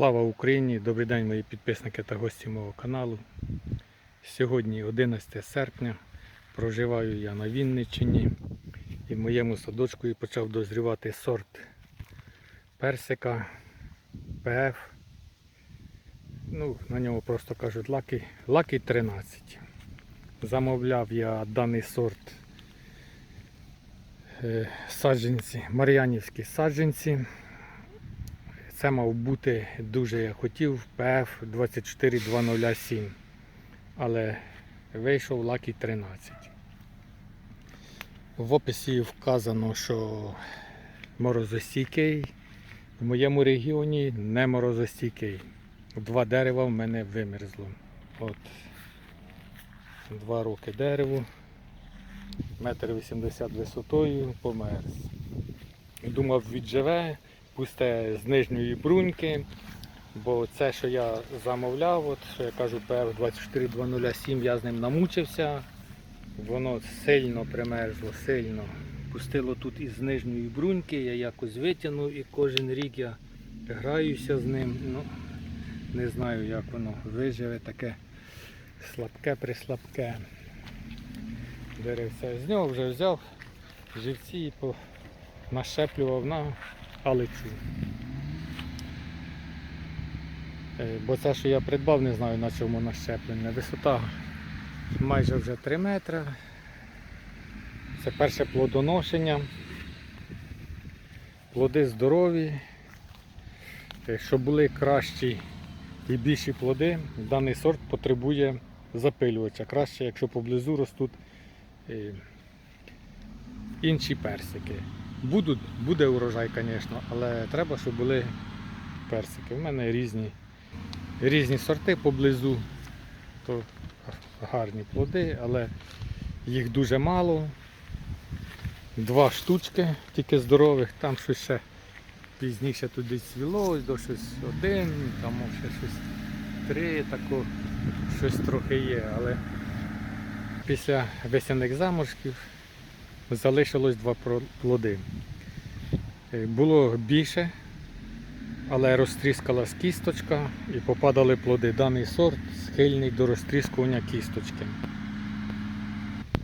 Слава Україні! Добрий день, мої підписники та гості мого каналу. Сьогодні 11 серпня. Проживаю я на Вінниччині і в моєму садочку почав дозрівати сорт персика ПФ. Ну, на ньому просто кажуть Lucky, Lucky 13. Замовляв я даний сорт е, саджанці, мар'янівські саджанці. Це мав бути дуже я хотів PF 24207, але вийшов Lucky 13. В описі вказано, що морозостійкий. В моєму регіоні не морозостійкий. Два дерева в мене вимерзло. От два роки дереву, метр вісімдесят висотою померз. Думав, відживе пусте з нижньої бруньки. Бо це, що я замовляв, от, що я кажу, PF 24207, я з ним намучився. Воно сильно примерзло, сильно. Пустило тут із нижньої бруньки, я якось витягнув і кожен рік я граюся з ним. Ну, не знаю, як воно виживе, таке слабке прислабке. Деревця. З нього вже взяв живці і нашеплював на алицю. Е, Бо це, що я придбав, не знаю на чому нащеплення. Висота майже вже 3 метри. Це перше плодоношення. Плоди здорові. Е, Щоб були кращі і більші плоди, даний сорт потребує запилювача. Краще, якщо поблизу ростуть е, інші персики. Будуть, буде урожай, звісно, але треба, щоб були персики. У мене різні, різні сорти поблизу, то гарні плоди, але їх дуже мало. Два штучки, тільки здорових, там щось ще пізніше туди цвіло, ось до щось один, там ще щось три, тако, щось трохи є, але після весняних заморозків залишилось два плоди. Е, Було більше, але розтріскалась кісточка і попадали плоди. Даний сорт схильний до розтріскування кісточки.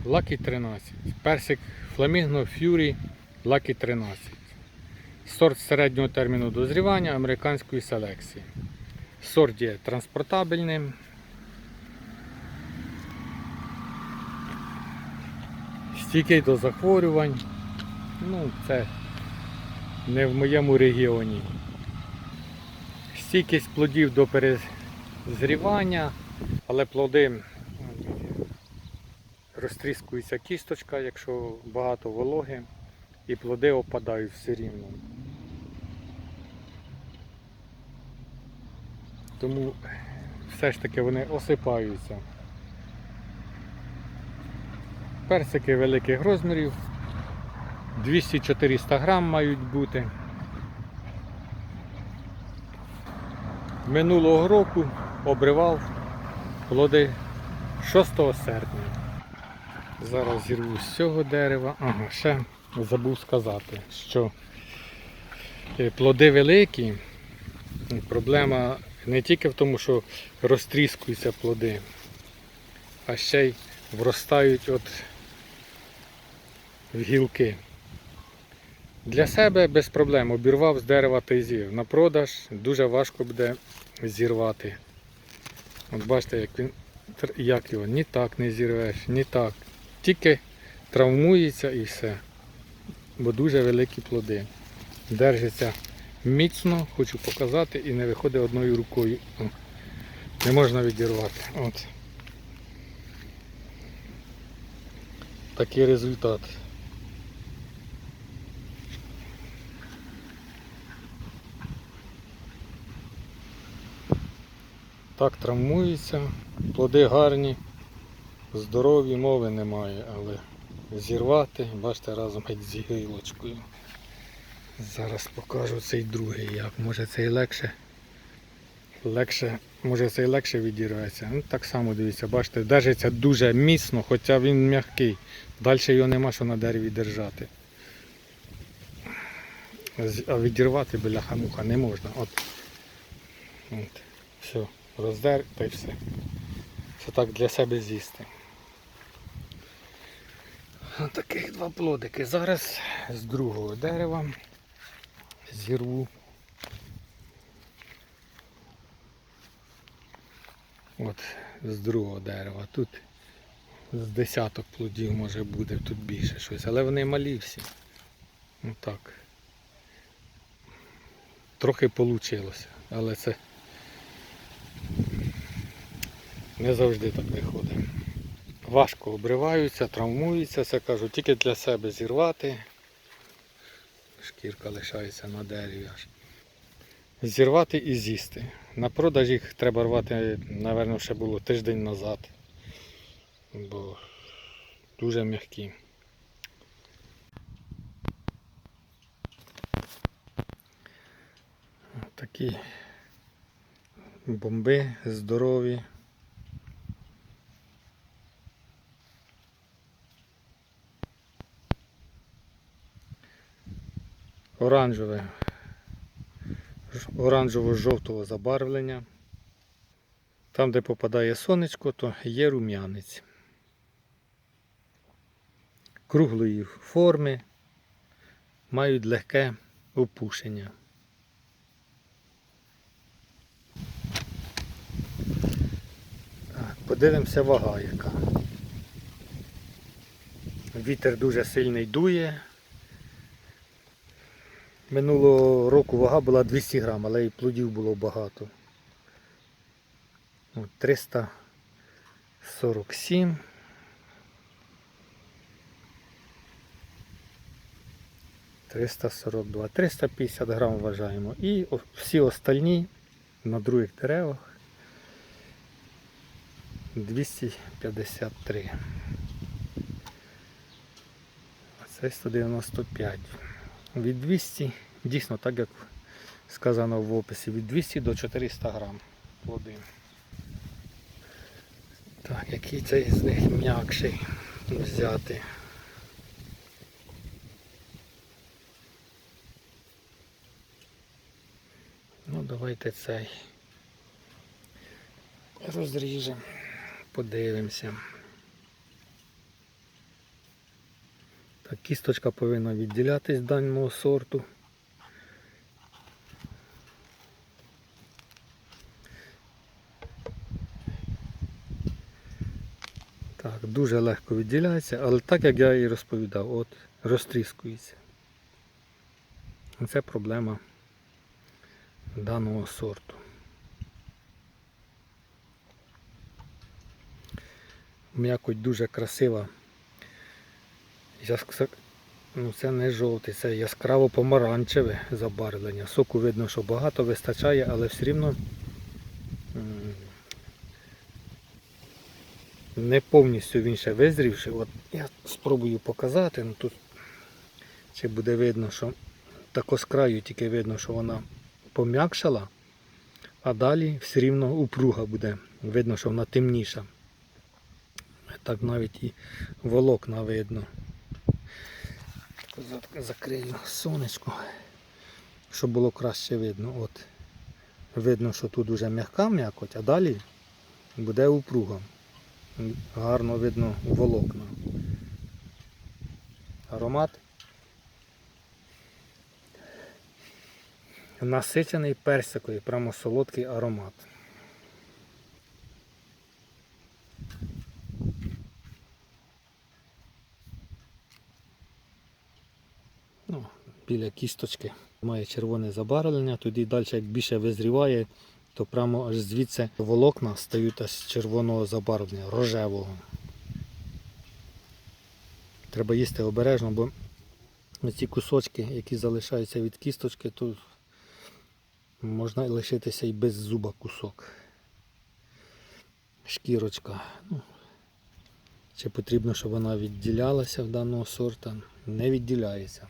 Lucky 13. Персик Flamingo Fury Lucky 13. Сорт середнього терміну дозрівання американської селекції. Сорт є транспортабельним. Стійкий до захворювань. Ну, це не в моєму регіоні. Стійкість плодів до перезрівання, але плоди розтріскується кісточка, якщо багато вологи, і плоди опадають все рівно. Тому все ж таки вони осипаються. Персики великих розмірів, 200-400 грам мають бути. Минулого року обривав плоди 6 серпня. Зараз зірву з цього дерева. Ага, ще забув сказати, що е, плоди великі. Проблема не тільки в тому, що розтріскуються плоди, а ще й вростають от в гілки. Для себе без проблем обірвав з дерева та й. На продаж дуже важко буде зірвати. От бачите, як він як його ні так не зірвеш, ні так. Тільки травмується і все. Бо дуже великі плоди. Держиться міцно, хочу показати, і не виходить одною рукою. О, Не можна відірвати. От. Такий результат. Так травмується, плоди гарні, здорові, мови немає, але зірвати, бачите, разом геть з гілочкою. Зараз покажу цей другий, як може цей легше. Легше, може цей легше відірветься. Ну так само дивіться, бачите, держиться дуже міцно, хоча він м'який. Далі його нема що на дереві держати. А відірвати бляха-муха не можна. От От. Все, роздер та й все. Це так для себе з'їсти. Таких два плодики. Зараз з другого дерева зірву. От з другого дерева. Тут з десяток плодів може буде, тут більше щось, але вони малі всі. Ну так. Трохи вийшло, але це не завжди так виходить. Важко обриваються, травмуються, це кажу, тільки для себе зірвати. Шкірка лишається на дереві аж. Зірвати і з'їсти. На продаж їх треба рвати, напевно, ще було тиждень назад. Бо дуже м'які. Такі бомби здорові. Оранжеве, оранжево-жовтого забарвлення. Там, де попадає сонечко, то є рум'янець. Круглої форми, мають легке опушення. Подивимося вага яка. Вітер дуже сильний дує. Минулого року вага була 200 грам, але і плодів було багато. 347. Триста сорок два, 350 грам вважаємо. І всі остальні на других деревах 253. А це 195. Від 200, дійсно, так як сказано в описі, від 200 до 400 грам плоди. Так, який цей з них м'якший взяти. Ну, давайте цей розріжемо, подивимося. Так, кісточка повинна відділятись даного сорту. Так, дуже легко відділяється, але так як я і розповідав, от розтріскується. Це проблема даного сорту. М'якоть дуже красива. Ну, це не жовтий, це яскраво помаранчеве забарвлення. Соку видно, що багато вистачає, але все рівно не повністю він ще визрівший. От я спробую показати, ну тут чи буде видно, що тако з краю тільки видно, що вона пом'якшала, а далі все рівно упруга буде. Видно, що вона темніша. Так навіть і волокна видно. Зак- Закрию сонечко, щоб було краще видно. От. Видно, що тут уже м'яка м'якоть, а далі буде упруга. Гарно видно волокна. Аромат. Насичений персиковий, прямо солодкий аромат. Ну, біля кісточки має червоне забарвлення, тоді далі як більше визріває, то прямо аж звідси волокна стають аж червоного забарвлення, рожевого. Треба їсти обережно, бо ці кусочки, які залишаються від кісточки, то можна лишитися і без зуба кусок. Шкірочка. Ну, чи потрібно, щоб вона відділялася в даного сорта? Не відділяється.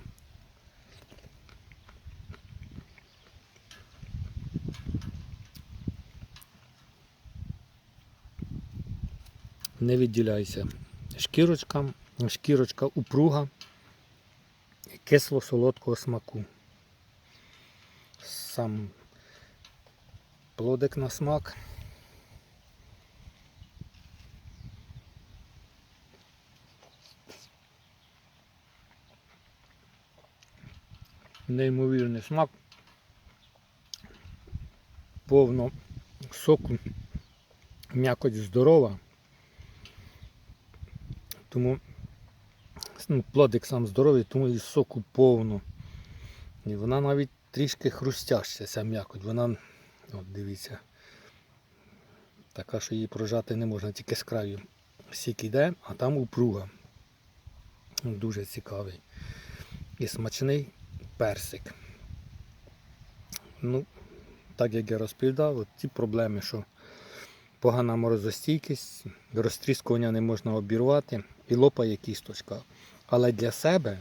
Не відділяється. Шкірочка, шкірочка упруга і кисло-солодкого смаку. Сам плодик на смак. Неймовірний смак. Повно соку. М'якоть здорова. Тому ну, плодик сам здоровий, тому і соку повно. І вона навіть трішки хрустяща, ця м'якоть. Вона, от дивіться, така, що її прожати не можна, тільки з краю. Сік іде, а там упруга. Дуже цікавий. І смачний персик. Ну, так як я розповідав, от ті проблеми, що погана морозостійкість, розтріскування не можна обірвати і лопає кісточка. Але для себе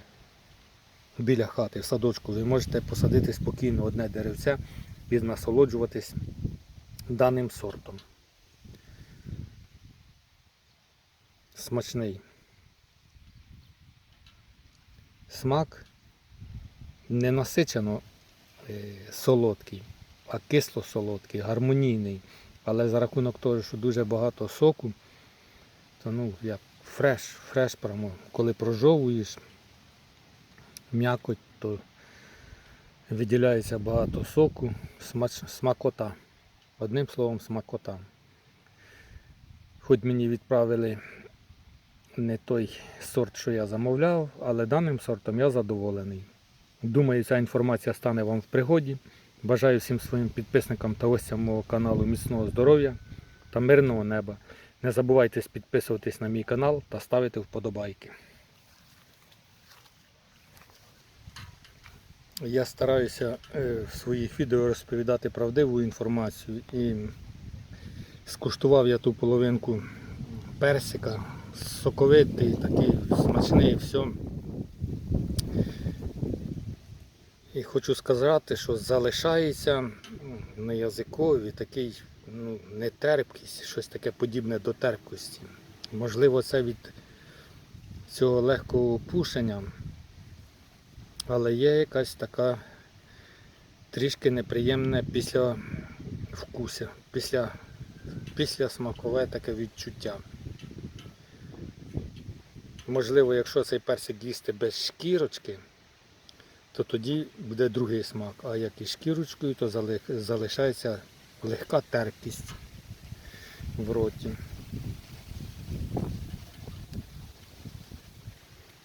біля хати, в садочку, ви можете посадити спокійно одне деревце і насолоджуватись даним сортом. Смачний. Смак не насичено е, солодкий, а кисло-солодкий, гармонійний. Але за рахунок того, що дуже багато соку, то ну, як фреш, фреш прямо, коли прожовуєш м'якоть, то виділяється багато соку, смач, смакота. Одним словом, смакота. Хоч мені відправили не той сорт, що я замовляв, але даним сортом я задоволений. Думаю, ця інформація стане вам в пригоді. Бажаю всім своїм підписникам та гостям мого каналу міцного здоров'я та мирного неба. Не забувайте підписуватись на мій канал та ставити вподобайки. Я стараюся е, в своїх відео розповідати правдиву інформацію і скуштував я ту половинку персика, соковитий, такий смачний, все. І хочу сказати, що залишається на язикові такий ну, не терпкість, щось таке подібне до терпкості. Можливо, це від цього легкого опушення, але є якась така трішки неприємне після вкуся, після, після смакове таке відчуття. Можливо, якщо цей персик їсти без шкірочки, то тоді буде другий смак. А як із шкірочкою, то залишається легка терпкість в роті.